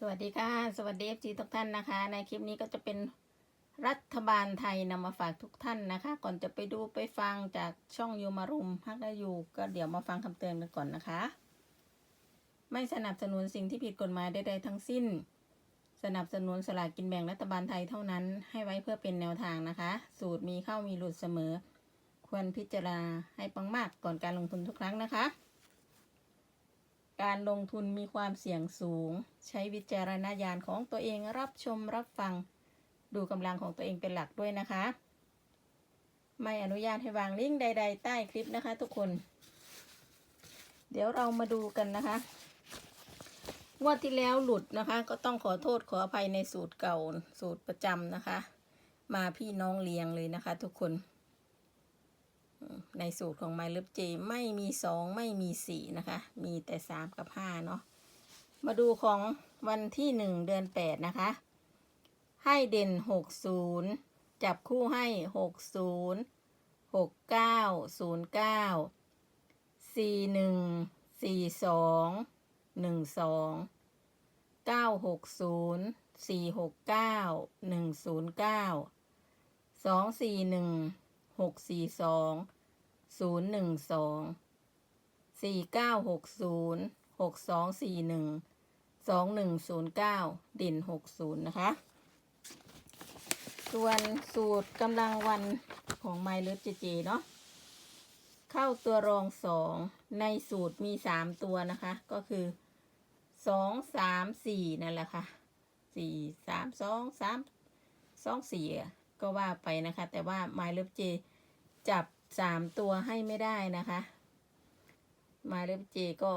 สวัสดีค่ะ สวัสดีเอฟซีทุกท่านนะคะ ในคลิปนี้ก็จะเป็นรัฐบาลไทยนำมาฝากทุกท่านนะคะ ก่อนจะไปดูไปฟังจากช่องยูมารุมฮักได้อยู่ ก็เดี๋ยวมาฟังคำเตือนกันก่อนนะคะ ไม่สนับสนุนสิ่งที่ผิดกฎหมายใดๆทั้งสิ้น สนับสนุนสลากกินแบ่งรัฐบาลไทยเท่านั้น ให้ไว้เพื่อเป็นแนวทางนะคะ สูตรมีเข้ามีหลุดเสมอ ควรพิจารณาให้ปังมากก่อนการลงทุนทุกครั้งนะคะ การลงทุนมีความเสี่ยงสูง ใช้วิจารณญาณของตัวเองรับชมรับฟัง ดูกำลังของตัวเองเป็นหลักด้วยนะคะ ไม่อนุญาตให้วางลิงก์ใด ๆ ใต้คลิปนะคะ ทุกคน เดี๋ยวเรามาดูกันนะคะงวดที่แล้วหลุดนะคะ ก็ต้องขอโทษขออภัยในสูตรเก่าสูตรประจำนะคะ มาพี่น้องเลี้ยงเลยนะคะ ทุกคน ในสูตรของไมล์ Love J ไม่มี 2 ไม่มี 4 นะคะ มีแต่ 3 กับ 5 เนาะมาดูของวันที่ 1 เดือน 8 นะคะ ให้เด่น 60 จับคู่ให้ 60 69 09 41 42 12 960 469 109 241 642 ศูนย์หนึ่งสองสี่เก้าหกศูนย์หกสองสี่หนึ่งสองหนึ่งศูนย์เก้าด่นหกศูนย์นะคะ ส่วนสูตรกำลังวันของไมล์เลิฟเจเจเนาะเข้าตัวรองสองในสูตรมีสามตัวนะคะ ก็คือสองสามสี่นั่นแหละค่ะสี่สามสองสามสองสี่ก็ว่าไปนะคะ แต่ว่าไมล์เลิฟเจจับ สามตัวให้ไม่ได้นะคะมล์เลิฟเจก็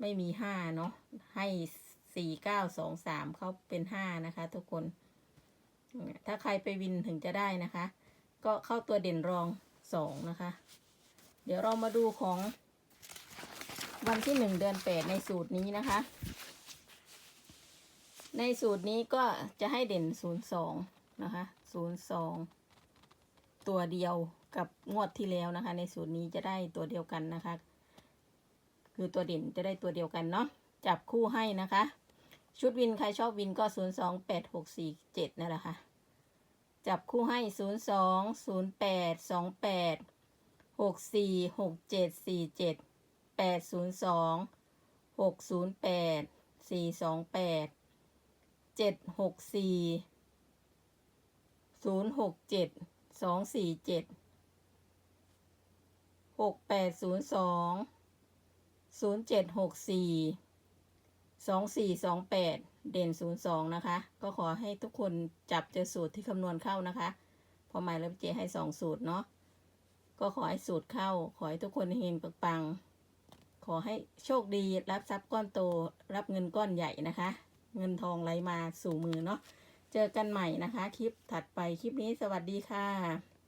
ไม่มีห้าเนาะให้สี่เก้าสองสามเขาเป็นห้านะคะ ทุกคน ถ้าใครไปวินถึงจะได้นะคะ ก็เข้าตัวเด่นรองสองนะคะ เดี๋ยวเรามาดูของวันที่หนึ่งเดือนแปดในสูตรนี้นะคะ ในสูตรนี้ก็จะให้เด่นศูนย์สองนะคะศูนย์สองตัวเดียว กับงวดที่แล้วนะคะ ในสูตรนี้จะได้ตัวเดียวกันนะคะ คือตัวเด่นจะได้ตัวเดียวกันเนาะจับคู่ให้นะคะ ชุดวินใครชอบวินก็ศูนย์สองแปดหกสี่เจ็ดนั่นแหละค่ะจับคู่ให้ศูนย์สองศูนย์แปดสองแปด หกสี่หกเจ็ดสี่เจ็ดแปดศูนย์สองหกศูนย์แปดสี่สองแปดเจ็ดหกสี่ศูนย์หกเจ็ดสองสี่เจ็ดหกแปดศูนย์สองแปดเด่นศูนย์สองนะคะ ก็ขอให้ทุกคนจับเจอสูตรที่คำนวณเข้านะคะ พอหมายแล้วเจให้สองสูตรเนาะ ก็ขอให้สูตรเข้า ขอให้ทุกคนเฮงปังๆ ขอให้โชคดีรับทรัพย์ก้อนโต รับเงินก้อนใหญ่นะคะ เงินทองไหลมาสู่มือเนาะ เจอกันใหม่นะคะ คลิปถัดไปคลิปนี้สวัสดีค่ะ